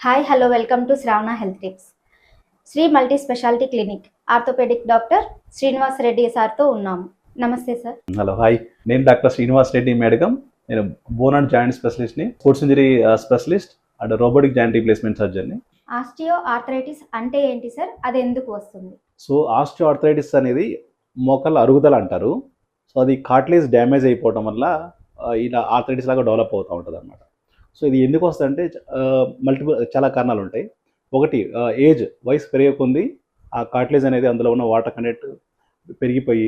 Hi hello welcome to Shravana health tips Shri multi speciality clinic orthopaedic doctor Srinivas Reddy సార్తో ఉన్నాము. నమస్తే sir hello hi నేను doctor Srinivas Reddy Medagam. నేను bone and joint స్పెషలిస్ట్ని sports injury specialist and robotic joint replacement సర్జన్ని osteo arthritis అంటే ఏంటి sir అది ఎందుకు వస్తుంది? సో ఆస్టియో ఆర్థరైటిస్ అనేది మోకాళ్ళ అరుగుదల అంటారు. సో అది కార్ట్లేజ్ డ్యామేజ్ అయిపోవడం వల్ల ఆ, ఇలా ఆర్థరైటిస్ లాగా డెవలప్ అవుతూ ఉంటుంది అనమాట సో ఇది ఎందుకు వస్తుందంటే మల్టిపుల్ చాలా కారణాలు ఉంటాయి ఒకటి ఏజ్. వయసు పెరిగకుంది ఆ కార్ట్లేజ్ అనేది అందులో ఉన్న వాటర్ కంటెంట్ పెరిగిపోయి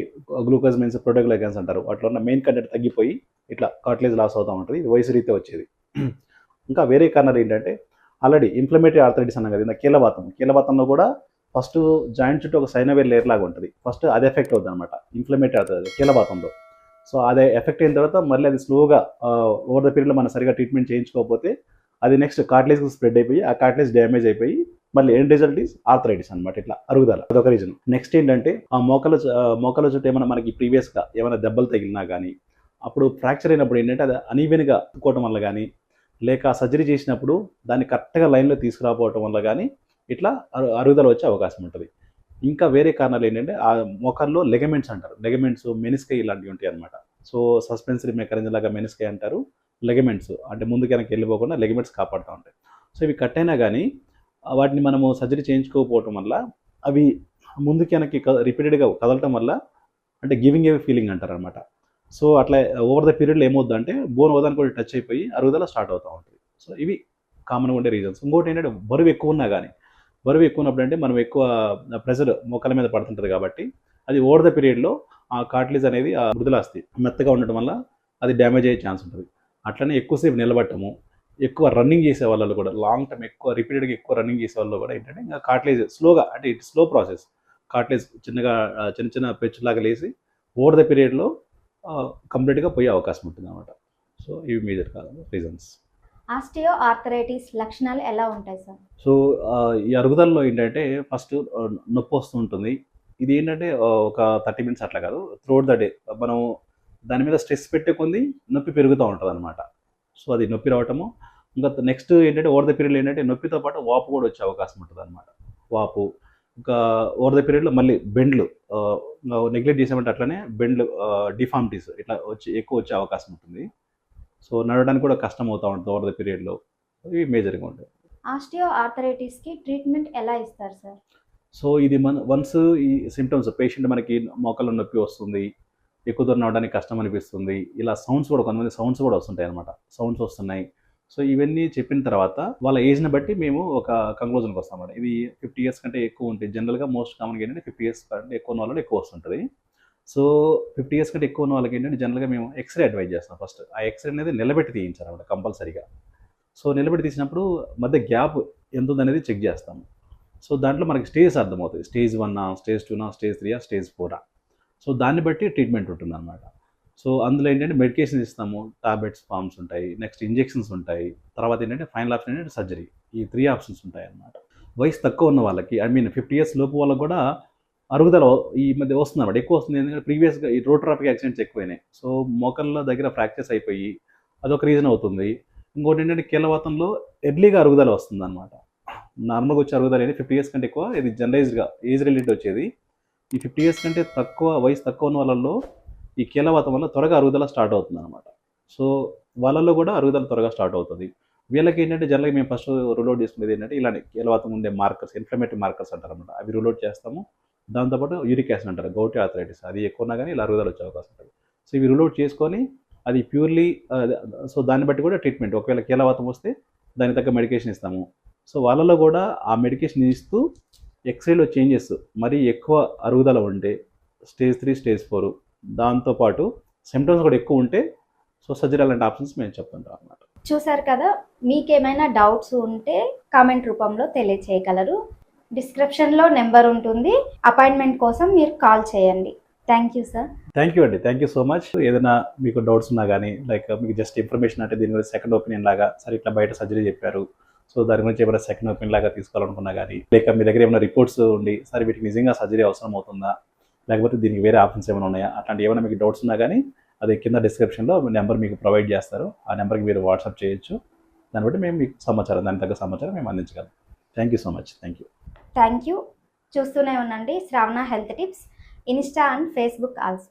గ్లూకోజ్ మీన్స్ ప్రోటోగ్లైకాన్స్ అంటారు. వాటిలో ఉన్న మెయిన్ కంటెంట్ తగ్గిపోయి ఇట్లా కార్ట్లేజ్ లాస్ అవుతూ ఉంటుంది. ఇది వయసు రీతే వచ్చేది. ఇంకా వేరే కారణాలు ఏంటంటే ఆల్రెడీ ఇన్ఫ్లమేటరీ ఆర్థరైటిస్ అన్నాం కదా ఇందా కీలవాతం. కీలవాతంలో కూడా ఫస్ట్ జాయింట్ చుట్టూ ఒక సైనవేర్ లేయర్ లాగా ఉంటుంది. ఫస్ట్ అది ఎఫెక్ట్ అవుతుంది అనమాట ఇన్ఫ్లమేటరీ ఆర్థరైటిస్ కీలవాతంలో. సో అదే ఎఫెక్ట్ అయిన తర్వాత మళ్ళీ అది స్లోగా ఓవర్ ద పీరియడ్లో మనం సరిగా ట్రీట్మెంట్ చేయించుకోకపోతే అది నెక్స్ట్ కార్ట్లేజ్కి స్ప్రెడ్ అయిపోయి ఆ కార్ట్లేజ్ డ్యామేజ్ అయిపోయి మళ్ళీ ఎండ్ రిజల్ట్ ఈస్ ఆర్థరైటిస్ అనమాట ఇట్లా అరుగుదల. అదొక రీజన్ నెక్స్ట్ ఏంటంటే ఆ మోకల మోకల చుట్టూ ఏమైనా మనకి ప్రీవియస్గా ఏమైనా దెబ్బలు తగిలినా కానీ అప్పుడు ఫ్రాక్చర్ అయినప్పుడు ఏంటంటే అది అనీవెన్గా తుక్కోవటం వల్ల కానీ లేక సర్జరీ చేసినప్పుడు దాన్ని కరెక్ట్గా లైన్లో తీసుకురాపోవటం వల్ల కానీ ఇట్లా అరుగుదల వచ్చే అవకాశం ఉంటుంది. ఇంకా వేరే కారణాలు ఏంటంటే ఆ మోకాల్లో లెగమెంట్స్ అంటారు. లెగమెంట్స్ మెనిస్కై ఇలాంటివి ఉంటాయి అనమాట సో సస్పెన్సరీ మెకానిజం లాగా మెనిస్కై అంటారు. లెగమెంట్స్ అంటే ముందుకు వెనక్కి వెళ్ళిపోకుండా లెగమెంట్స్ కాపాడుతూ ఉంటాయి. సో ఇవి కట్ అయినా కానీ వాటిని మనము సర్జరీ చేయించుకోకపోవటం వల్ల అవి ముందుకు వెనక్కి రిపీటెడ్గా కదలటం వల్ల అంటే గివింగ్ ఏ ఫీలింగ్ అంటారు అనమాట సో అట్లా ఓవర్ ద పీరియడ్లో ఏమవుద్ది అంటే బోన్ ఓదానికి కూడా టచ్ అయిపోయి అరుగుదల స్టార్ట్ అవుతూ ఉంటుంది. సో ఇవి కామన్గా ఉండే రీజన్స్. ఇంకోటి ఏంటంటే బరువు ఎక్కువ ఉన్నా కానీ బరువు ఎక్కువ ఉన్నప్పుడు అంటే మనం ఎక్కువ ప్రెషర్ మోకాల మీద పడుతుంటుంది కాబట్టి అది ఓవర్ ద పీరియడ్లో ఆ కాట్లీజ్ అనేది ఆ మృదులాస్తి మెత్తగా ఉండటం వల్ల అది డ్యామేజ్ అయ్యే ఛాన్స్ ఉంటుంది. అట్లనే ఎక్కువసేపు నిలబట్టము ఎక్కువ రన్నింగ్ చేసే వాళ్ళు కూడా లాంగ్ టర్మ్ ఎక్కువ రిపీటెడ్గా ఎక్కువ రన్నింగ్ చేసే వాళ్ళు కూడా ఏంటంటే ఇంకా కాట్లేజ్ స్లోగా అంటే ఇట్ స్లో ప్రాసెస్ కాట్లేజ్ చిన్నగా చిన్న చిన్న పెచ్చులాగా లేసి ఓవర్ ద పీరియడ్లో కంప్లీట్గా పోయే అవకాశం ఉంటుంది అనమాట సో ఇవి మేజర్ కాదు రీజన్స్ ఆస్టియో ఆర్థరైటిస్ లక్షణాలు ఎలా ఉంటాయి సార్? సో ఈ అరుగుదలలో ఏంటంటే ఫస్ట్ నొప్పి వస్తూ ఉంటుంది ఇది ఏంటంటే ఒక థర్టీ మినిట్స్ అట్లా కాదు త్రూఅవుట్ ద డే. మనం దాని మీద స్ట్రెస్ పెట్టే కొంది నొప్పి పెరుగుతూ ఉంటుంది అనమాట సో అది నొప్పి రావటము. ఇంకా నెక్స్ట్ ఏంటంటే ఓవర్ ద పీరియడ్ ఏంటంటే నొప్పితో పాటు వాపు కూడా వచ్చే అవకాశం ఉంటుంది అనమాట వాపు. ఇంకా ఓవర్ ద పీరియడ్లో మళ్ళీ బెండ్లు నెగ్లెక్ట్ చేసామంటే అట్లనే బెండ్లు డిఫార్మిటీస్ ఇట్లా వచ్చి ఎక్కువ వచ్చే అవకాశం ఉంటుంది. సో నడవడానికి కూడా కష్టం అవుతూ ఉంటుంది ఓవర్ ద పీరియడ్లో ఇవి మేజర్గా ఉంటాయి ఆస్టియో ఆర్థరైటిస్కి ట్రీట్మెంట్ ఎలా ఇస్తారు సార్ సో ఇది మన వన్స్ ఈ సిమ్టమ్స్ పేషెంట్ మనకి మోకాళ్ళ నొప్పి వస్తుంది ఎక్కువ దూరం నడవడానికి కష్టం అనిపిస్తుంది ఇలా సౌండ్స్ కూడా కొంతమంది సౌండ్స్ కూడా వస్తుంటాయి అనమాట సౌండ్స్ వస్తున్నాయి. సో ఇవన్నీ చెప్పిన తర్వాత వాళ్ళ ఏజ్ని బట్టి మేము ఒక కంక్లూజన్కి వస్తాం అన్నమాట. ఇది ఫిఫ్టీ ఇయర్స్ కంటే ఎక్కువ ఉంటుంది జనరల్గా మోస్ట్ కామన్గా ఏంటంటే ఫిఫ్టీ ఇయర్స్ కంటే ఎక్కువ ఉన్న వాళ్ళలో ఎక్కువ వస్తుంటుంది. సో ఫిఫ్టీ ఇయర్స్ కంటే ఎక్కువ ఉన్న వాళ్ళకి ఏంటంటే జనరల్గా మేము ఎక్స్రే అడ్వైజ్ చేస్తాం ఫస్ట్ ఆ ఎక్స్రే అనేది నిలబెట్టి తీయించాలన్నమాట కంపల్సరీగా. సో నిలబెట్టి తీసినప్పుడు మధ్య గ్యాప్ ఎంత ఉందనేది చెక్ చేస్తాము సో దాంట్లో మనకి స్టేజ్ అర్థమవుతుంది. స్టేజ్ వన్నా స్టేజ్ టూనా స్టేజ్ త్రీయా స్టేజ్ ఫోరా సో దాన్ని బట్టి ట్రీట్మెంట్ ఉంటుంది అనమాట సో అందులో ఏంటంటే మెడికేషన్ ఇస్తాము. టాబ్లెట్స్ ఫార్మ్స్ ఉంటాయి. నెక్స్ట్ ఇంజెక్షన్స్ ఉంటాయి. తర్వాత ఏంటంటే ఫైనల్ ఆప్షన్ ఏంటంటే సర్జరీ ఈ త్రీ ఆప్షన్స్ ఉంటాయి అన్నమాట వయసు తక్కువ ఉన్న వాళ్ళకి ఐ మీన్ ఫిఫ్టీ ఇయర్స్ లోపు వాళ్ళకి కూడా అరుగుదల ఈ మధ్య వస్తుంది అనమాట ఎక్కువ వస్తుంది ఎందుకంటే ప్రీవియస్గా ఈ రోడ్ ట్రాఫిక్ యాక్సిడెంట్స్ ఎక్కువైనాయి. సో మోకళ్ళ దగ్గర ఫ్రాక్చర్స్ అయిపోయి అదొక రీజన్ అవుతుంది. ఇంకోటి ఏంటంటే కీలవాతంలో ఎర్లీగా అరుగుదల వస్తుంది అనమాట నార్మల్గా వచ్చే అరుగుదల అనేది ఫిఫ్టీ ఇయర్స్ కంటే ఎక్కువ ఇది జనరైజ్డ్గా ఏజ్ రిలేటెడ్ వచ్చేది. ఈ ఫిఫ్టీ ఇయర్స్ కంటే తక్కువ వయసు తక్కువ ఉన్న వాళ్ళల్లో ఈ కీలవాతం వల్ల త్వరగా అరుగుదల స్టార్ట్ అవుతుంది అనమాట సో వాళ్ళల్లో కూడా అరుగుదల త్వరగా స్టార్ట్ అవుతుంది. వీళ్ళకి ఏంటంటే జనరల్గా మేము ఫస్ట్ రూల్ చేసుకునేది ఏంటంటే ఇలాంటి కీలవాతం ఉండే మార్కర్స్ ఇన్ఫ్లమేటరీ మార్కర్స్ అంటారు అనమాట అవి రూల్ చేస్తాము. దాంతోపాటు యూరిక్ యాసిడ్ అంటారు గౌటి ఆథరైటిస్ అది ఎక్కువ ఉన్నా కానీ ఇలా అరుగుదల వచ్చే అవకాశం ఉంటుంది. సో ఇవి రూల్ అవుట్ చేసుకొని అది ప్యూర్లీ సో దాన్ని బట్టి కూడా ట్రీట్మెంట్ ఒకవేళ కీలవాతం వస్తే దానికి తగ్గ మెడికేషన్ ఇస్తాము. సో వాళ్ళలో కూడా ఆ మెడికేషన్ ఇస్తూ ఎక్స్రేలో చేంజెస్ మరీ ఎక్కువ అరుగుదల ఉంటే స్టేజ్ త్రీ స్టేజ్ ఫోర్ దాంతోపాటు సిమ్టమ్స్ కూడా ఎక్కువ ఉంటే సో సర్జరీ అలాంటి ఆప్షన్స్ మేము చెప్తుంటాం అనమాట చూసారు కదా మీకేమైనా డౌట్స్ ఉంటే కామెంట్ రూపంలో తెలియచేయగలరు. డిస్క్రిప్షన్లో నెంబర్ ఉంటుంది. అపాయింట్మెంట్ కోసం మీరు కాల్ చేయండి. Thank you sir. Thank you అండి. Thank you so much. ఏదైనా మీకు డౌట్స్ ఉన్నా కానీ లైక్ మీకు జస్ట్ ఇన్ఫర్మేషన్ అంటే దీని గురించి సెకండ్ ఒపీనియన్ లాగా సరే ఇట్లా బయట సర్జరీ చెప్పారు. సో దాని గురించి ఏమైనా సెకండ్ ఒపీనియన్ లాగా తీసుకోవాలనుకున్నా కానీ లేక మీ దగ్గర ఏమైనా రిపోర్ట్స్ ఉండి సరే వీటికి నిజంగా సర్జరీ అవసరం అవుతుందా? లేకపోతే దీనికి వేరే ఆప్షన్స్ ఏమైనా ఉన్నాయా? అట్లాంటి ఏమైనా మీకు డౌట్స్ ఉన్నా కానీ అది కింద డిస్క్రిప్షన్లో నెంబర్ మీకు ప్రొవైడ్ చేస్తారు. ఆ నెంబర్కి మీరు వాట్సాప్ చేయొచ్చు. దాన్ని బట్టి మేము మీకు సమాచారం దాని తగ్గ సమాచారం మేము అందించగలం. Thank you so much. Thank you. Thank you చూస్తూనే ఉండండి. Shravana health tips. Insta and Facebook also.